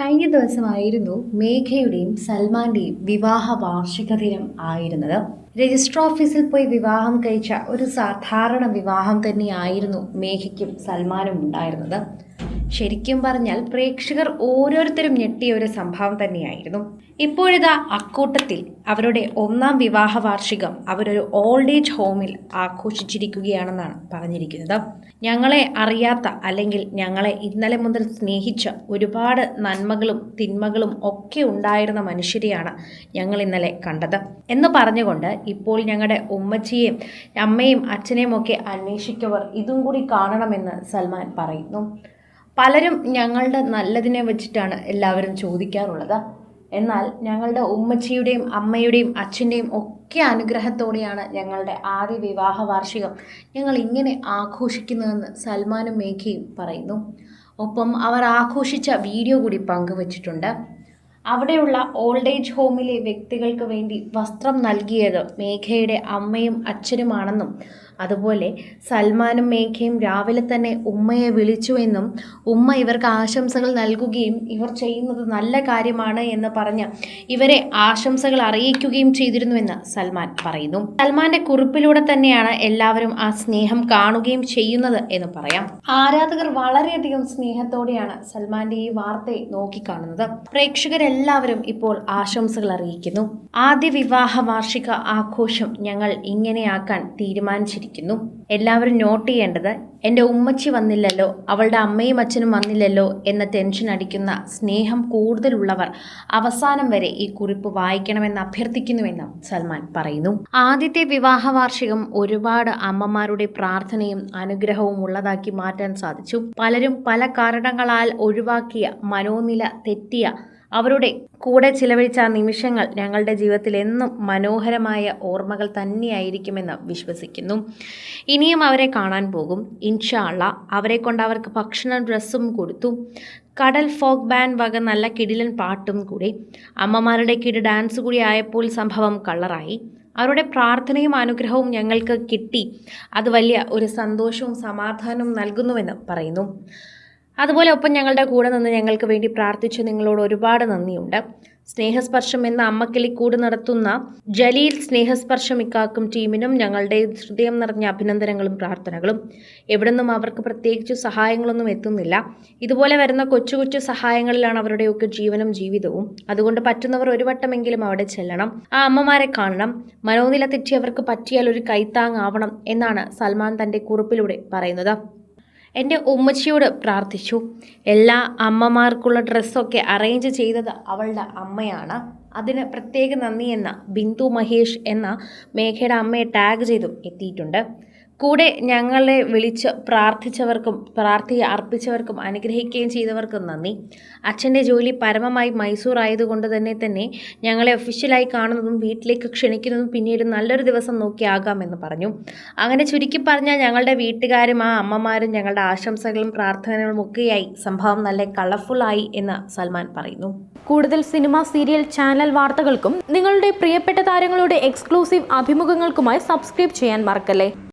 കഴിഞ്ഞ ദിവസമായിരുന്നു മേഘയുടെയും സൽമാന്റെയും വിവാഹ വാർഷിക ദിനം ആയിരുന്നത്. രജിസ്റ്റർ ഓഫീസിൽ പോയി വിവാഹം കഴിച്ച ഒരു സാധാരണ വിവാഹം തന്നെയായിരുന്നു മേഘയ്ക്കും സൽമാനും ഉണ്ടായിരുന്നത്. ശരിക്കും പറഞ്ഞാൽ പ്രേക്ഷകർ ഓരോരുത്തരും ഞെട്ടിയ ഒരു സംഭവം തന്നെയായിരുന്നു. ഇപ്പോഴിതാ അക്കൂട്ടത്തിൽ അവരുടെ ഒന്നാം വിവാഹ വാർഷികം അവരൊരു ഓൾഡ് ഏജ് ഹോമിൽ ആഘോഷിച്ചിരിക്കുകയാണെന്നാണ് പറഞ്ഞിരിക്കുന്നത്. ഞങ്ങളെ അറിയാത്ത അല്ലെങ്കിൽ ഞങ്ങളെ ഇന്നലെ മുതൽ സ്നേഹിച്ച ഒരുപാട് നന്മകളും തിന്മകളും ഒക്കെ ഉണ്ടായിരുന്ന മനുഷ്യരെയാണ് ഞങ്ങൾ ഇന്നലെ കണ്ടത്. എന്ന് പറഞ്ഞുകൊണ്ട് ഇപ്പോൾ ഞങ്ങളുടെ ഉമ്മച്ചിയെയും അമ്മയും അച്ഛനെയും ഒക്കെ അന്വേഷിക്കവർ ഇതും കൂടി കാണണമെന്ന് സൽമാൻ പറയുന്നു. പലരും ഞങ്ങളുടെ നല്ലതിനെ വെച്ചിട്ടാണ് എല്ലാവരും ചോദിക്കാറുള്ളത്. എന്നാൽ ഞങ്ങളുടെ ഉമ്മച്ചിയുടെയും അമ്മയുടെയും അച്ഛന്റെയും ഒക്കെ അനുഗ്രഹത്തോടെയാണ് ഞങ്ങളുടെ ആദ്യ വിവാഹ വാർഷികം ഞങ്ങൾ ഇങ്ങനെ ആഘോഷിക്കുന്നതെന്ന് സൽമാനും മേഘയും പറയുന്നു. ഒപ്പം അവർ ആഘോഷിച്ച വീഡിയോ കൂടി പങ്കുവച്ചിട്ടുണ്ട്. അവിടെയുള്ള ഓൾഡ് ഏജ് ഹോമിലെ വ്യക്തികൾക്ക് വേണ്ടി വസ്ത്രം നൽകിയത് മേഘയുടെ അമ്മയും അച്ഛനുമാണെന്നും അതുപോലെ സൽമാനും മേഘയും രാവിലെ തന്നെ ഉമ്മയെ വിളിച്ചു എന്നും ഉമ്മ ഇവർക്ക് ആശംസകൾ നൽകുകയും ഇവർ ചെയ്യുന്നത് നല്ല കാര്യമാണ് എന്ന് പറഞ്ഞ് ഇവരെ ആശംസകൾ അറിയിക്കുകയും ചെയ്തിരുന്നുവെന്ന് സൽമാൻ പറയുന്നു. സൽമാന്റെ കുറിപ്പിലൂടെ തന്നെയാണ് എല്ലാവരും ആ സ്നേഹം കാണുകയും ചെയ്യുന്നത് എന്ന് പറയാം. ആരാധകർ വളരെയധികം സ്നേഹത്തോടെയാണ് സൽമാന്റെ ഈ വാർത്തയെ നോക്കിക്കാണുന്നത്. പ്രേക്ഷകരെല്ലാവരും ഇപ്പോൾ ആശംസകൾ അറിയിക്കുന്നു. ആദ്യ വിവാഹ വാർഷിക ആഘോഷം ഞങ്ങൾ ഇങ്ങനെയാക്കാൻ തീരുമാനിച്ചിരിക്കുന്നു. എല്ലാവരും നോട്ട് ചെയ്യേണ്ടത് എന്റെ ഉമ്മച്ചി വന്നില്ലല്ലോ അവളുടെ അമ്മയും അച്ഛനും വന്നില്ലല്ലോ എന്ന ടെൻഷൻ അടിക്കുന്ന സ്നേഹം കൂടുതലുള്ളവർ അവസാനം വരെ ഈ കുറിപ്പ് വായിക്കണമെന്ന് അഭ്യർത്ഥിക്കുന്നുവെന്ന് സൽമാൻ പറയുന്നു. ആദ്യത്തെ വിവാഹ വാർഷികം ഒരുപാട് അമ്മമാരുടെ പ്രാർത്ഥനയും അനുഗ്രഹവും ഉള്ളതാക്കി മാറ്റാൻ സാധിച്ചു. പലരും പല കാരണങ്ങളാൽ ഒഴിവാക്കിയ മനോനില തെറ്റിയ അവരുടെ കൂടെ ചിലവഴിച്ച നിമിഷങ്ങൾ ഞങ്ങളുടെ ജീവിതത്തിൽ എന്നും മനോഹരമായ ഓർമ്മകൾ തന്നെയായിരിക്കുമെന്ന് വിശ്വസിക്കുന്നു. ഇനിയും അവരെ കാണാൻ പോകും. ഇൻഷാള്ള അവരെ കൊണ്ട് അവർക്ക് ഭക്ഷണം ഡ്രസ്സും കൊടുത്തു. കടൽ ഫോക്ക് ബാൻഡ് വക നല്ല കിടിലൻ പാട്ടും കൂടി. അമ്മമാരുടെ കിട് ഡാൻസ് കൂടി ആയപ്പോൾ സംഭവം കളറായി അവരുടെ പ്രാർത്ഥനയും അനുഗ്രഹവും ഞങ്ങൾക്ക് കിട്ടി. അത് വലിയ ഒരു സന്തോഷവും സമാധാനവും നൽകുന്നുവെന്ന് പറയുന്നു. അതുപോലെ ഒപ്പം ഞങ്ങളുടെ കൂടെ നിന്ന് ഞങ്ങൾക്ക് വേണ്ടി പ്രാർത്ഥിച്ച് നിങ്ങളോട് ഒരുപാട് നന്ദിയുണ്ട്. സ്നേഹസ്പർശം എന്ന അമ്മക്കിളിക്കൂട് നടത്തുന്ന ജലീൽ സ്നേഹസ്പർശം ഇക്കാക്കും ടീമിനും ഞങ്ങളുടെ ഹൃദയം നിറഞ്ഞ അഭിനന്ദനങ്ങളും പ്രാർത്ഥനകളും. എവിടുന്നും അവർക്ക് പ്രത്യേകിച്ച് സഹായങ്ങളൊന്നും എത്തുന്നില്ല. ഇതുപോലെ വരുന്ന കൊച്ചു കൊച്ചു സഹായങ്ങളിലാണ് അവരുടെയൊക്കെ ജീവനും ജീവിതവും. അതുകൊണ്ട് പറ്റുന്നവർ ഒരു വട്ടമെങ്കിലും അവിടെ ചെല്ലണം. ആ അമ്മമാരെ കാണണം. മനോനില തെറ്റി അവർക്ക് പറ്റിയാൽ ഒരു കൈത്താങ്ങാവണം എന്നാണ് സൽമാൻ തന്റെ കുറിപ്പിലൂടെ പറയുന്നത്. എന്റെ ഉമ്മച്ചിയോട് പ്രാർത്ഥിച്ചു. എല്ലാ അമ്മമാർക്കുള്ള ഡ്രസ്സൊക്കെ അറേഞ്ച് ചെയ്തത് അവളുടെ അമ്മയാണ്. അതിന് പ്രത്യേക നന്ദി എന്ന ബിന്ദു മഹേഷ് എന്ന മേഘയുടെ അമ്മയെ ടാഗ് ചെയ്തും എത്തിയിട്ടുണ്ട്. കൂടെ ഞങ്ങളെ വിളിച്ച് പ്രാർത്ഥിച്ചവർക്കും പ്രാർത്ഥി അർപ്പിച്ചവർക്കും അനുഗ്രഹിക്കുകയും ചെയ്തവർക്കും നന്ദി. അച്ഛന്റെ ജോലി പരമമായി മൈസൂർ ആയതുകൊണ്ട് തന്നെ തന്നെ ഞങ്ങളെ ഒഫീഷ്യലായി കാണുന്നതും വീട്ടിലേക്ക് ക്ഷണിക്കുന്നതും പിന്നീട് നല്ലൊരു ദിവസം നോക്കിയാകാമെന്ന് പറഞ്ഞു. അങ്ങനെ ചുരുക്കി പറഞ്ഞാൽ ഞങ്ങളുടെ വീട്ടുകാരും ആ അമ്മമാരും ഞങ്ങളുടെ ആശംസകളും പ്രാർത്ഥനകളും ഒക്കെയായി. സംഭവം നല്ല കളർഫുള്ളായി എന്ന് സൽമാൻ പറയുന്നു. കൂടുതൽ സിനിമ സീരിയൽ ചാനൽ വാർത്തകൾക്കും നിങ്ങളുടെ പ്രിയപ്പെട്ട താരങ്ങളുടെ എക്സ്ക്ലൂസീവ് അഭിമുഖങ്ങൾക്കുമായി സബ്സ്ക്രൈബ് ചെയ്യാൻ മറക്കല്ലേ?